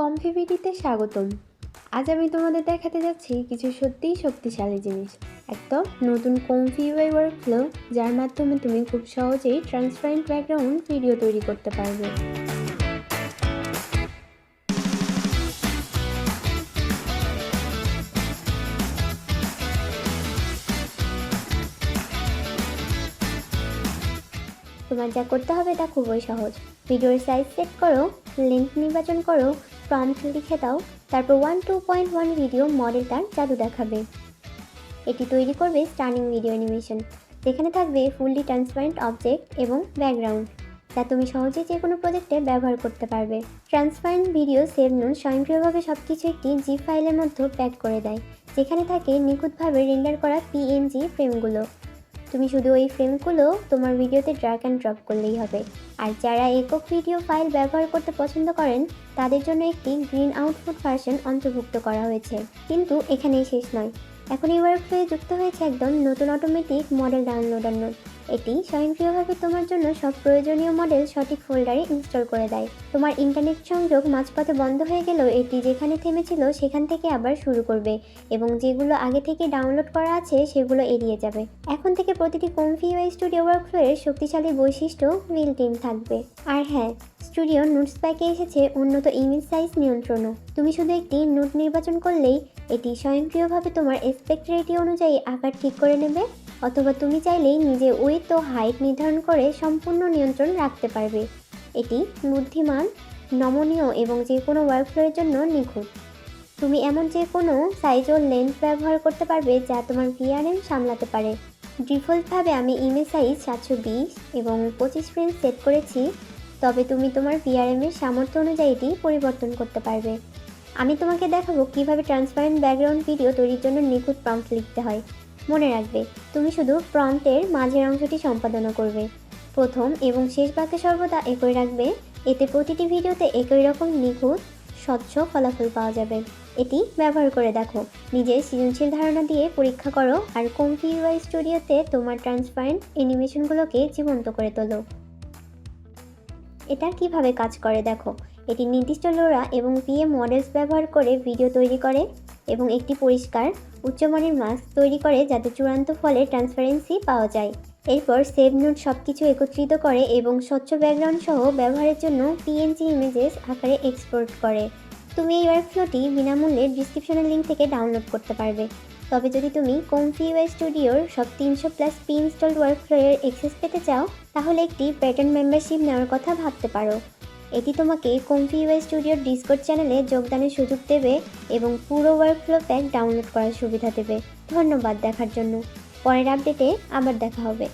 কমফিভিটিতে স্বাগতম। আজ আমি তোমাদের দেখাতে যাচ্ছি কিছু সত্যিই শক্তিশালী জিনিস। একদম নতুন কমফি ওয়াই ওয়ার্কফ্লো যার মাধ্যমে তুমি খুব সহজেই ট্রান্সপারেন্ট ব্যাকগ্রাউন্ড ভিডিও তৈরি করতে পারবে। তোমার যা করতে হবে তা খুবই সহজ। ভিডিওর সাইজ সেট করো লিঙ্ক নির্বাচন করো প্রম্পট লিখে দাও, তারপর one two point one video মডেলটার জাদু দেখাবে। এটি তৈরি করবে স্টার্নিং ভিডিও অ্যানিমেশন যেখানে থাকবে ফুললি ট্রান্সপারেন্ট অবজেক্ট এবং ব্যাকগ্রাউন্ড যা তুমি সহজেই যে কোনো প্রজেক্টে ব্যবহার করতে পারবে। ট্রান্সপারেন্ট ভিডিও সেভ নোন স্বয়ংক্রিয়ভাবে সব কিছু একটি জি ফাইলের মধ্যে প্যাক করে দেয়। যেখানে থাকে নিখুঁতভাবে রেন্ডার করা পিএনজি ফ্রেমগুলো তুমি শুধু ওই ফ্রেমগুলো তোমার ভিডিওতে ড্র্যাগ অ্যান্ড ড্রপ করলেই হবে। আর যারা একক ভিডিও ফাইল ব্যবহার করতে পছন্দ করেন, তাদের জন্য একটি গ্রিন আউটপুট ভার্সন অন্তর্ভুক্ত করা হয়েছে। কিন্তু এখানেই শেষ নয়। এখন এই ওয়ার্কফ্লোয়ে যুক্ত হয়েছে একদম নতুন অটোমেটিক মডেল ডাউনলোডার নোট এটি স্বয়ংক্রিয়ভাবে তোমার জন্য সব প্রয়োজনীয় মডেল সঠিক ফোল্ডারে ইনস্টল করে দেয়। তোমার ইন্টারনেট সংযোগ মাঝপথে বন্ধ হয়ে গেলেও এটি যেখানে থেমেছিল সেখান থেকে আবার শুরু করবে এবং যেগুলো আগে থেকে ডাউনলোড করা আছে সেগুলো এড়িয়ে যাবে। এখন থেকে প্রতিটি কমফি ওয়াই স্টুডিও ওয়ার্কফ্লোয়ের শক্তিশালী বৈশিষ্ট্য বিল্ট ইন থাকবে। আর হ্যাঁ স্টুডিও নোটস প্যাকে এসেছে উন্নত ইমেজ সাইজ নিয়ন্ত্রণও। তুমি শুধু একটি নোট নির্বাচন করলেই এটি স্বয়ংক্রিয়ভাবে তোমার এসপেক্ট রেটি অনুযায়ী আকার ঠিক করে নেবে। অথবা তুমি চাইলেই নিজে উইথ ও হাইট নির্ধারণ করে সম্পূর্ণ নিয়ন্ত্রণ রাখতে পারবে। এটি বুদ্ধিমান, নমনীয় এবং যে কোনো ওয়ার্কফ্লোয়ের জন্য নিখুঁত। তুমি এমন যে কোনো সাইজ ও লেন্থ ব্যবহার করতে পারবে যা তোমার ভিআরএম সামলাতে পারে। ডিফল্টভাবে আমি ইমেজ সাইজ সাতশো বিশ এবং পঁচিশ ফ্রেম সেট করেছি, তবে তুমি তোমার ভিআরএম এর সামর্থ্য অনুযায়ী এটি পরিবর্তন করতে পারবে। আমি তোমাকে দেখাবো কীভাবে ট্রান্সপারেন্ট ব্যাকগ্রাউন্ড ভিডিও তৈরির জন্য নিখুঁত প্রম্পট লিখতে হয়। মনে রাখবে, তুমি শুধু প্রম্পটের মাঝের অংশটি সম্পাদনা করবে। প্রথম এবং শেষ বাক্যে সর্বদা একই রাখবে, এতে প্রতিটি ভিডিওতে একই রকম নিখুঁত, স্বচ্ছ ফলাফল পাওয়া যাবে। এটি ব্যবহার করে দেখো। নিজের সৃজনশীল ধারণা দিয়ে পরীক্ষা করো আর ইউআই স্টুডিওতে তোমার ট্রান্সপারেন্ট অ্যানিমেশনগুলোকে জীবন্ত করে তোলো। এটা কীভাবে কাজ করে দেখো? এটি নির্দিষ্ট লোরা এবং পিএ মডেলস ব্যবহার করে ভিডিও তৈরি করে। এবং একটি পরিষ্কার উচ্চমানের মাস্ক তৈরি করে যাতে চূড়ান্ত ফলে ট্রান্সপারেন্সি পাওয়া যায়। এরপর সেভ নোট সব কিছু একত্রিত করে এবং স্বচ্ছ ব্যাকগ্রাউন্ড সহ ব্যবহারের জন্য পিএনজি ইমেজেস আকারে এক্সপোর্ট করে। তুমি এই ওয়ার্কফ্লোটি বিনামূল্যে ডিসক্রিপশনের লিঙ্ক থেকে ডাউনলোড করতে পারবে। তবে যদি তুমি কমফি ওয়াই স্টুডিওর সব তিনশো প্লাস পি ইনস্টলড ওয়ার্কফ্লোয়ের অ্যাক্সেস পেতে চাও, তাহলে একটি প্যাটার্ন মেম্বারশিপ নেওয়ার কথা ভাবতে পারো। এটি তোমাকে কমফি ওয়াই স্টুডিওর ডিসকোড চ্যানেলে যোগদানের সুযোগ দেবে এবং পুরো ওয়ার্কফ্লো প্যাক ডাউনলোড করার সুবিধা দেবে। ধন্যবাদ দেখার জন্য। পরের আপডেটে আবার দেখা হবে।